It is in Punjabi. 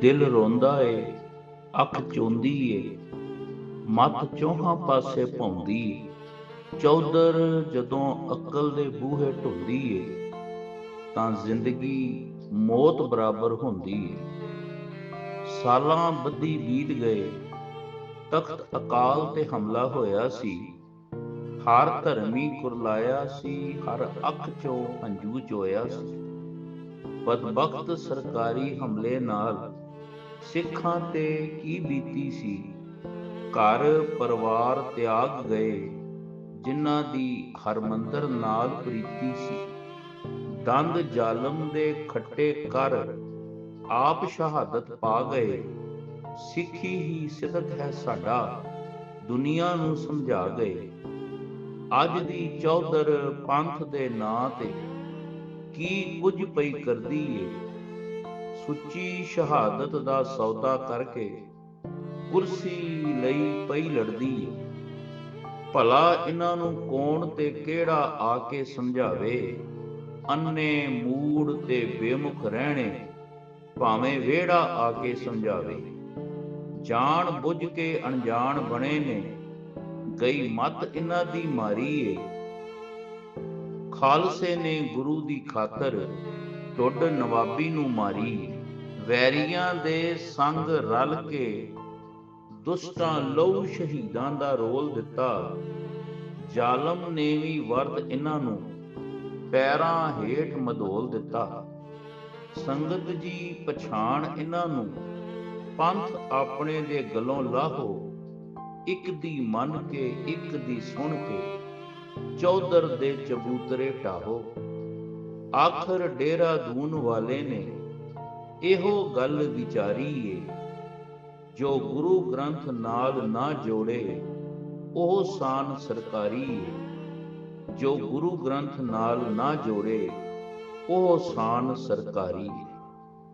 ਦਿਲ ਰੋਂਦਾ ਏ, ਅੱਖ ਚੋਂਦੀ ਏ, ਮੱਤ ਚੋਹਾਂ ਪਾਸੇ ਭੌਂਦੀ ਚੌਧਰ ਜਦੋਂ ਅਕਲ ਦੇ ਬੂਹੇ ਢੁੰਦੀ ਏ, ਤਾਂ ਜ਼ਿੰਦਗੀ ਮੌਤ ਬਰਾਬਰ ਹੁੰਦੀ ਏ। ਸਾਲਾਂ ਬੱਧੀ ਬੀਤ ਗਏ, ਤਖਤ ਅਕਾਲ ਤੇ ਹਮਲਾ ਹੋਇਆ ਸੀ। ਹਰ ਧਰਮੀ ਕੁਰਲਾਇਆ ਸੀ, ਹਰ ਅੱਖ ਚੋਂ ਹੰਝੂ ਚੋਇਆ ਸੀ। ਬਦਬਖਤ ਸਰਕਾਰੀ ਹਮਲੇ ਨਾਲ ਸਿੱਖਾਂ ਤੇ ਕੀ ਬੀਤੀ ਸੀ? ਘਰ ਪਰਿਵਾਰ ਤਿਆਗ ਗਏ, ਜਿਨ੍ਹਾਂ ਦੀ ਹਰਮੰਦਰ ਨਾਲ ਪ੍ਰੀਤੀ ਸੀ। ਦੰਦ ਜ਼ਾਲਮ ਦੇ ਖੱਟੇ ਕਰ ਆਪ ਸ਼ਹਾਦਤ ਪਾ ਗਏ। ਸਿੱਖੀ ਹੀ ਸਿਦਕ ਹੈ ਸਾਡਾ, ਦੁਨੀਆ ਨੂੰ ਸਮਝਾ ਗਏ। ਅੱਜ ਦੀ ਚੌਧਰ ਪੰਥ ਦੇ ਨਾਂ ਤੇ ਕੀ ਕੁਝ ਪਈ ਕਰਦੀ ਏ? ਸੁੱਚੀ ਸ਼ਹਾਦਤ ਦਾ ਸੌਦਾ ਕਰਕੇ ਕੁਰਸੀ ਲਈ ਪਈ ਲੜਦੀ ਭਲਾ ਇਹਨਾਂ ਨੂੰ ਕੌਣ ਤੇ ਕਿਹੜਾ ਆ ਕੇ ਸਮਝਾਵੇ? ਅੰਨੇ ਮੂੜ ਤੇ ਬੇਮੁਖ ਰਹਿਣੇ, ਭਾਵੇਂ ਵਿਹੜਾ ਆ ਕੇ ਸਮਝਾਵੇ। ਜਾਣ ਬੁੱਝ ਕੇ ਅਣਜਾਣ ਬਣੇ ਨੇ, ਗਈ ਮਤ ਇਹਨਾਂ ਦੀ ਮਾਰੀ ਏ। ਖਾਲਸੇ ਨੇ ਗੁਰੂ ਦੀ ਖਾਤਰ ਟੁੱਡ ਨਵਾਬੀ ਨੂੰ ਮਾਰੀ। ਵੈਰੀਆਂ ਦੇ ਸੰਗ ਰਲ ਕੇ ਦੁਸ਼ਟਾਂ ਲਹੂ ਸ਼ਹੀਦਾਂ ਦਾ ਰੋਲ ਦਿੱਤਾ। ਜ਼ਾਲਮ ਨੇ ਵੀ ਵਰਦ ਇਹਨਾਂ ਨੂੰ ਪੈਰਾਂ ਹੇਠ ਮਧੋਲ ਦਿੱਤਾ। ਸੰਗਤ ਜੀ ਪਛਾਣ ਇਹਨਾਂ ਨੂੰ। ਪੰਥ ਆਪਣੇ ਦੇ ਗਲੋਂ ਲਾਹੋ, ਇੱਕ ਦੀ ਮੰਨ ਕੇ, ਇੱਕ ਦੀ ਸੁਣ ਕੇ, ਚੌਧਰ ਦੇ ਚਬੂਤਰੇ ਢਾਹੋ। ਆਖਰ ਡੇਰਾ ਦੂਨ ਵਾਲੇ ਨੇ ਇਹੋ ਗੱਲ ਵਿਚਾਰੀ ਏ ਜੋ ਗੁਰੂ ਗ੍ਰੰਥ ਨਾਲ ਨਾ ਜੋੜੇ, ਉਹ ਸਾਨ ਸਰਕਾਰੀ ਏ ਜੋ ਗੁਰੂ ਗ੍ਰੰਥ ਨਾਲ ਨਾ ਜੋੜੇ, ਉਹ ਸਾਨ ਸਰਕਾਰੀ ਏ